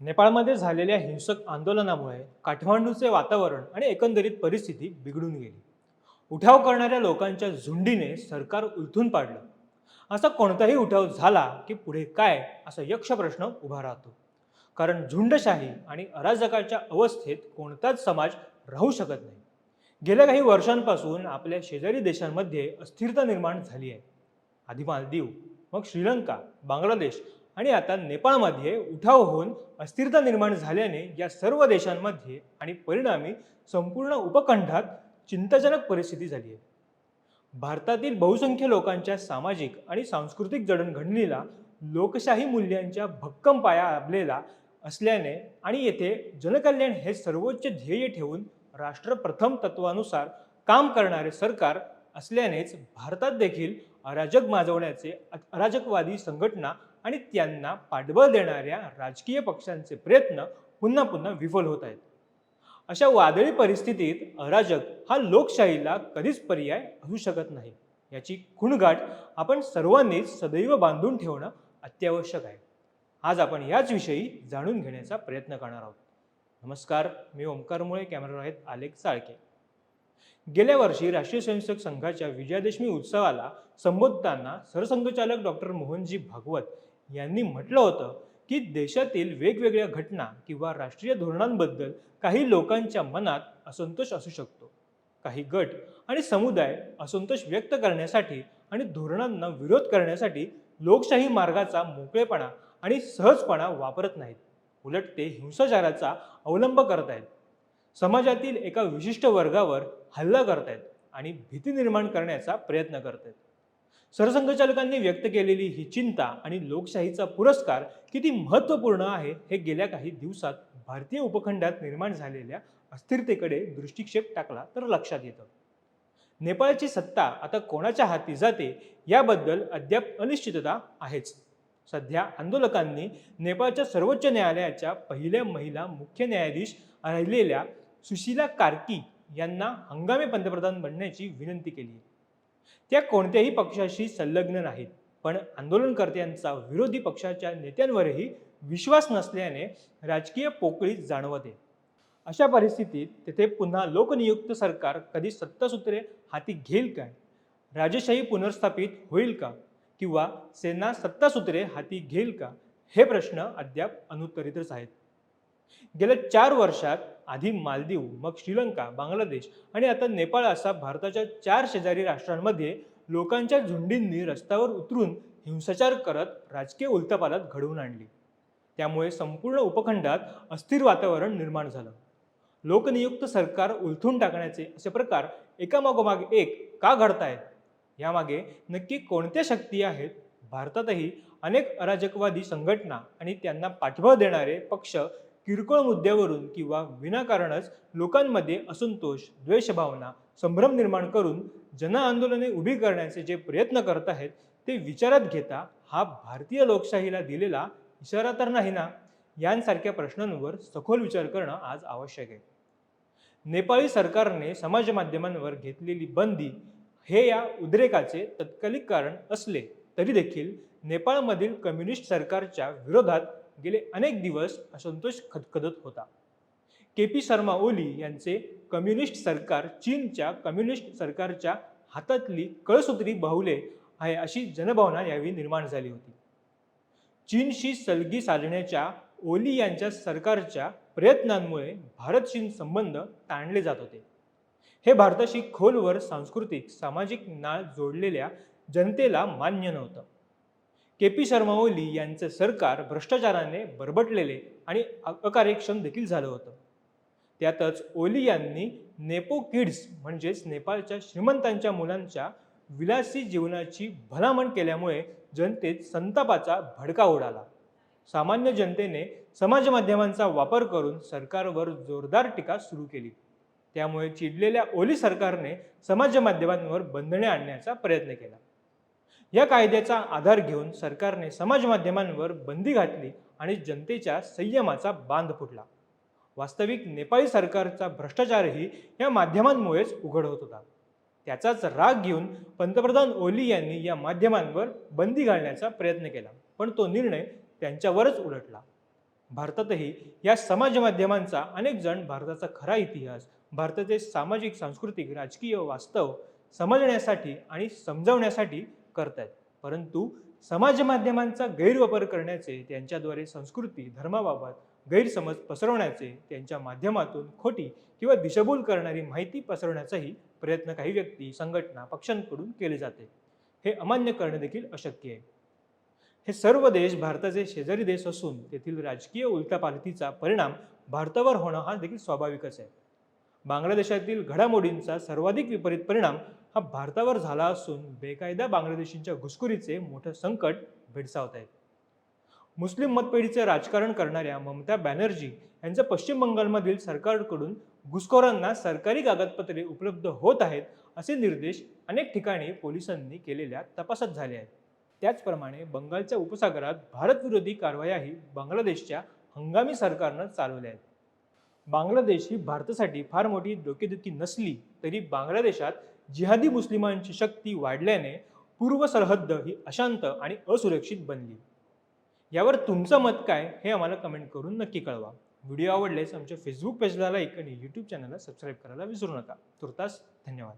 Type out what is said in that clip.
नेपाळमध्ये झालेल्या हिंसक आंदोलनामुळे काठमांडूचे वातावरण आणि एकंदरीत परिस्थिती बिघडून गेली. उठाव करणाऱ्या लोकांच्या झुंडीने सरकार उलथून पाडलं. असा कोणताही उठाव झाला की पुढे काय असा यक्ष प्रश्न उभा राहतो. कारण झुंडशाही आणि अराजकाच्या अवस्थेत कोणताच समाज राहू शकत नाही. गेल्या काही वर्षांपासून आपल्या शेजारी देशांमध्ये अस्थिरता निर्माण झाली आहे. आधी मालदीव मग श्रीलंका बांगलादेश आणि आता नेपाळमध्ये उठाव होऊन अस्थिरता निर्माण झाल्याने या सर्व देशांमध्ये आणि परिणामी संपूर्ण उपखंडात चिंताजनक परिस्थिती झाली आहे. भारतातील बहुसंख्य लोकांच्या सामाजिक आणि सांस्कृतिक जडणघडणीला लोकशाही मूल्यांच्या भक्कम पाया लाभलेला असल्याने आणि येथे जनकल्याण हे सर्वोच्च ध्येय ठेवून राष्ट्रप्रथम तत्वानुसार काम करणारे सरकार असल्यानेच भारतात देखील अराजक माजवण्याचे अराजकवादी संघटना आणि त्यांना पाठबळ देणाऱ्या राजकीय पक्षांचे प्रयत्न पुन्हा पुन्हा विफल होत आहेत. अशा वादळी परिस्थितीत अराजक हा लोकशाहीला कधीच पर्याय असू शकत नाही. याची खुणगाठ आपण सर्वांनीच सदैव बांधून ठेवणं अत्यावश्यक आहे. आज आपण याच विषयी जाणून घेण्याचा प्रयत्न करणार आहोत. नमस्कार मी ओंकार मुळे कॅमेरा आहेत आलेख चाळके गेल्या वर्षी राष्ट्रीय स्वयंसेवक संघाच्या विजयादशमी उत्सवाला संबोधताना सरसंघचालक डॉक्टर मोहनजी भागवत यांनी म्हटलं होतं की देशातील वेगवेगळ्या घटना किंवा राष्ट्रीय धोरणांबद्दल काही लोकांच्या मनात असंतोष असू शकतो. काही गट आणि समुदाय असंतोष व्यक्त करण्यासाठी आणि धोरणांना विरोध करण्यासाठी लोकशाही मार्गाचा मोकळेपणा आणि सहजपणा वापरत नाहीत. उलट ते हिंसाचाराचा अवलंब करत आहेत समाजातील एका विशिष्ट वर्गावर हल्ला करतायत आणि भीती निर्माण करण्याचा प्रयत्न करतायत. सरसंघचालकांनी व्यक्त केलेली ही चिंता आणि लोकशाहीचा पुरस्कार किती महत्त्वपूर्ण आहे हे गेल्या काही दिवसात भारतीय उपखंडात निर्माण झालेल्या अस्थिरतेकडे दृष्टिक्षेप टाकला तर लक्षात येतं. नेपाळची सत्ता आता कोणाच्या हाती जाते याबद्दल अद्याप अनिश्चितता आहेच. सध्या आंदोलकांनी नेपाळच्या सर्वोच्च न्यायालयाच्या पहिल्या महिला मुख्य न्यायाधीश राहिलेल्या सुशीला कार्की यांना हंगामी पंतप्रधान बनण्याची विनंती केली. आहे त्या कोणत्याही पक्षाशी संलग्न नाहीत. पण आंदोलनकर्त्यांचा विरोधी पक्षाच्या नेत्यांवरही विश्वास नसल्याने राजकीय पोकळी जाणवते अशा परिस्थितीत तेथे पुन्हा लोकनियुक्त सरकार कधी सत्तासूत्रे हाती घेईल काय? राजशाही पुनर्स्थापित होईल का? किंवा सेना सत्तासूत्रे हाती घेईल का? हे प्रश्न अद्याप अनुत्तरितच आहेत. गेल्या चार वर्षात आधी मालदीव मग श्रीलंका बांगलादेश आणि आता नेपाळ असा भारताच्या चार शेजारी राष्ट्रांमध्ये लोकांच्या झुंडींनी रस्त्यावर उतरून हिंसाचार करत राजकीय उलथापालथ घडवून आणली. त्यामुळे संपूर्ण उपखंडात अस्थिर वातावरण निर्माण झालं. लोकनियुक्त सरकार उलथून टाकण्याचे असे प्रकार एकामागोमाग एक का घडतायत? यामागे नक्की कोणत्या शक्ती आहेत? भारतातही अनेक अराजकवादी संघटना आणि त्यांना पाठबळ देणारे पक्ष किरकोळ मुद्द्यावरून किंवा विनाकारणच लोकांमध्ये असंतोष द्वेषभावना संभ्रम निर्माण करून जन आंदोलने उभी करण्याचे जे प्रयत्न करत आहेत ते विचारात घेता हा भारतीय लोकशाहीला दिलेला इशारा तर नाही ना? यांसारख्या प्रश्नांवर सखोल विचार करणं आज आवश्यक आहे. नेपाळी सरकारने समाज माध्यमांवर घेतलेली बंदी हे या उद्रेकाचे तत्कालिक कारण असले तरी देखील नेपाळमधील कम्युनिस्ट सरकारच्या विरोधात गेले अनेक दिवस असंतोष खदखदत होता. के पी शर्मा ओली यांचे कम्युनिस्ट सरकार चीनच्या कम्युनिस्ट सरकारच्या हातातली कळसूत्री बाहुले आहे अशी जनभावना यावेळी निर्माण झाली होती. चीनशी सलगी साधण्याच्या ओली यांच्या सरकारच्या प्रयत्नांमुळे भारत चीन संबंध ताणले जात होते. हे भारताशी खोलवर सांस्कृतिक सामाजिक नाळ जोडलेल्या जनतेला मान्य नव्हतं. के पी शर्मा ओली यांचे सरकार भ्रष्टाचाराने बरबटलेले आणि अकार्यक्षम देखील झालं होतं. त्यातच ओली यांनी नेपो किड्स म्हणजेच नेपाळच्या श्रीमंतांच्या मुलांच्या विलासी जीवनाची भलामण केल्यामुळे जनतेत संतापाचा भडका उडाला सामान्य जनतेने समाज माध्यमांचा वापर करून सरकारवर जोरदार टीका सुरू केली. त्यामुळे चिडलेल्या ओली सरकारने समाज माध्यमांवर बंधने आणण्याचा प्रयत्न केला. या कायद्याचा आधार घेऊन सरकारने समाज माध्यमांवर बंदी घातली आणि जनतेच्या संयमाचा बांध फुटला. वास्तविक नेपाळी सरकारचा भ्रष्टाचारही या माध्यमांमुळेच उघड होत होता. त्याचाच राग घेऊन पंतप्रधान ओली यांनी या माध्यमांवर बंदी घालण्याचा प्रयत्न केला पण तो निर्णय त्यांच्यावरच उलटला. भारतातही या समाज माध्यमांचा अनेक जण भारताचा खरा इतिहास भारताचे सामाजिक सांस्कृतिक राजकीय वास्तव समजण्यासाठी आणि समजवण्यासाठी करतायत. परंतु समाज माध्यमांचा गैरवापर करण्याचे त्यांच्याद्वारे संस्कृती धर्माबाबत गैरसमज पसरवण्याचे त्यांच्या माध्यमातून खोटी किंवा दिशाभूल करणारी माहिती पसरवण्याचाही प्रयत्न काही व्यक्ती संघटना पक्षांकडून केले जाते. हे अमान्य करणे देखील अशक्य आहे. हे सर्व देश भारताचे शेजारी देश असून तेथील राजकीय उलथापालथीचा परिणाम भारतावर होणं हा देखील स्वाभाविकच आहे. बांगलादेशातील घडामोडींचा सर्वाधिक विपरीत परिणाम हा भारतावर झाला असून बेकायदा बांगलादेशींच्या घुसखोरीचे मोठं संकट भेडसावत आहे. मुस्लिम मतपेढीचे राजकारण करणाऱ्या ममता बॅनर्जी यांचं पश्चिम बंगालमधील सरकारकडून घुसखोरांना सरकारी कागदपत्रे उपलब्ध होत आहेत असे निर्देश अनेक ठिकाणी पोलिसांनी केलेल्या तपासात झाले आहेत. त्याचप्रमाणे बंगालच्या उपसागरात भारतविरोधी कारवायाही बांगलादेशच्या हंगामी सरकारनं चालवल्या आहेत. बांगलादेश ही भारतासाठी फार मोठी डोकेदुखी नसली तरी बांगलादेशात जिहादी मुस्लिमांची शक्ती वाढल्याने पूर्व सरहद्द ही अशांत आणि असुरक्षित बनली. यावर तुमचं मत काय हे आम्हाला कमेंट करून नक्की कळवा. व्हिडिओ आवडल्यास आमच्या फेसबुक पेजला लाईक आणि यूट्यूब चॅनलला सबस्क्राईब करायला विसरू नका. तुर्तास धन्यवाद.